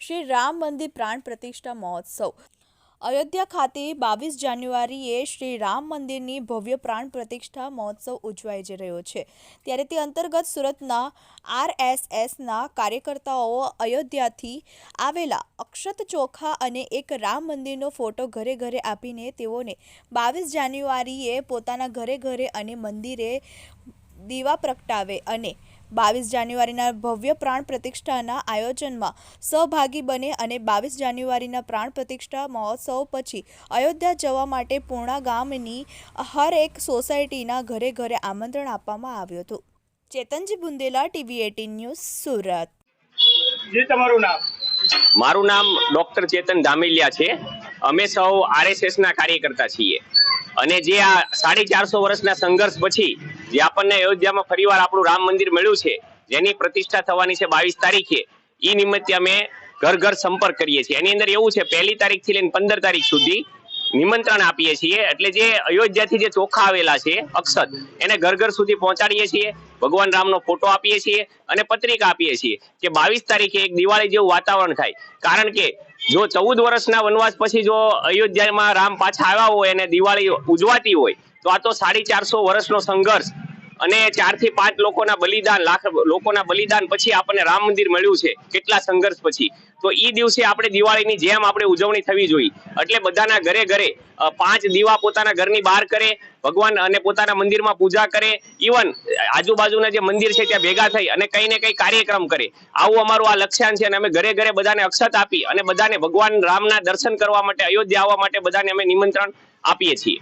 શ્રી રામ મંદિર પ્રાણ પ્રતિષ્ઠા મહોત્સવ. અયોધ્યા ખાતે બાવીસ જાન્યુઆરીએ શ્રી રામ મંદિરની ભવ્ય પ્રાણ પ્રતિષ્ઠા મહોત્સવ ઉજવાઈ જઈ રહ્યો છે. ત્યારે તે અંતર્ગત સુરતના આરએસએસના કાર્યકર્તાઓ અયોધ્યાથી આવેલા અક્ષત ચોખા અને એક રામ મંદિરનો ફોટો ઘરે ઘરે આપીને તેઓને બાવીસ જાન્યુઆરીએ પોતાના ઘરે ઘરે અને મંદિરે દીવા પ્રગટાવે અને બાવીસ જાન્યુઆરીના ભવ્ય પ્રાણ પ્રતિષ્ઠાના આયોજનમાં સહભાગી બને અને બાવીસ જાન્યુઆરીના પ્રાણ પ્રતિષ્ઠા મહોત્સવ પછી અયોધ્યા જવા માટે પૂર્ણા ગામની હર એક સોસાયટીના ઘરે ઘરે આમંત્રણ આપવામાં આવ્યું હતું. Chetanji Bundela TV eighteen news Surat. જી તમારું નામ? મારું નામ ડોક્ટર ચેતન ધામેલિયા છે. અમે સૌ આરએસએસ ના કાર્યકર્તા છીએ. અને જે આ સાડી ચારસો વર્ષના સંઘર્ષ પછી જે આપણને અયોધ્યામાં ફરીવાર આપણું રામ મંદિર મળ્યું છે, જેની પ્રતિષ્ઠા થવાની છે બાવીસ તારીખે એ નિમિત્તે અમે ઘર ઘર સંપર્ક કરીએ છીએ. એની અંદર એવું છે, પહેલી તારીખથી લઈને પંદર તારીખ સુધી નિમંત્રણ આપીએ છીએ. એટલે જે અયોધ્યાથી જે ચોખા આવેલા છે, અક્ષત, એને ઘર ઘર સુધી પહોંચાડીએ છીએ, ભગવાન રામનો ફોટો આપીએ છીએ અને પત્રિકા આપીએ છીએ કે બાવીસ તારીખે એક દિવાળી જેવું વાતાવરણ થાય. કારણ કે જો ચૌદ વર્ષના વનવાસ પછી જો અયોધ્યામાં રામ પાછા આવ્યા હોય અને દિવાળી ઉજવાતી હોય, તો આ તો સાડી ચારસો વર્ષનો સંઘર્ષ અને ચારથી પાંચ લોકોના બલિદાન, લાખ લોકોના બલિદાન પછી આપણને રામ મંદિર મળ્યું છે, કેટલા સંઘર્ષ પછી. તો ઈ દિવસે આપણે દિવાળીની જેમ આપણે ઉજવણી થવી જોઈએ. એટલે બધાના ઘરે ઘરે પાંચ દીવા પોતાના ઘરની બહાર કરે, ભગવાન અને પોતાના મંદિરમાં પૂજા કરે. ઇવન આજુબાજુના જે મંદિર છે ત્યાં ભેગા થઈ અને કઈ ને કઈ કાર્યક્રમ કરે. આવું અમારું આ લક્ષ્યાંક છે અને અમે ઘરે ઘરે બધાને અક્ષત આપી અને બધાને ભગવાન રામના દર્શન કરવા માટે, અયોધ્યા આવવા માટે બધાને અમે નિમંત્રણ આપીએ છીએ.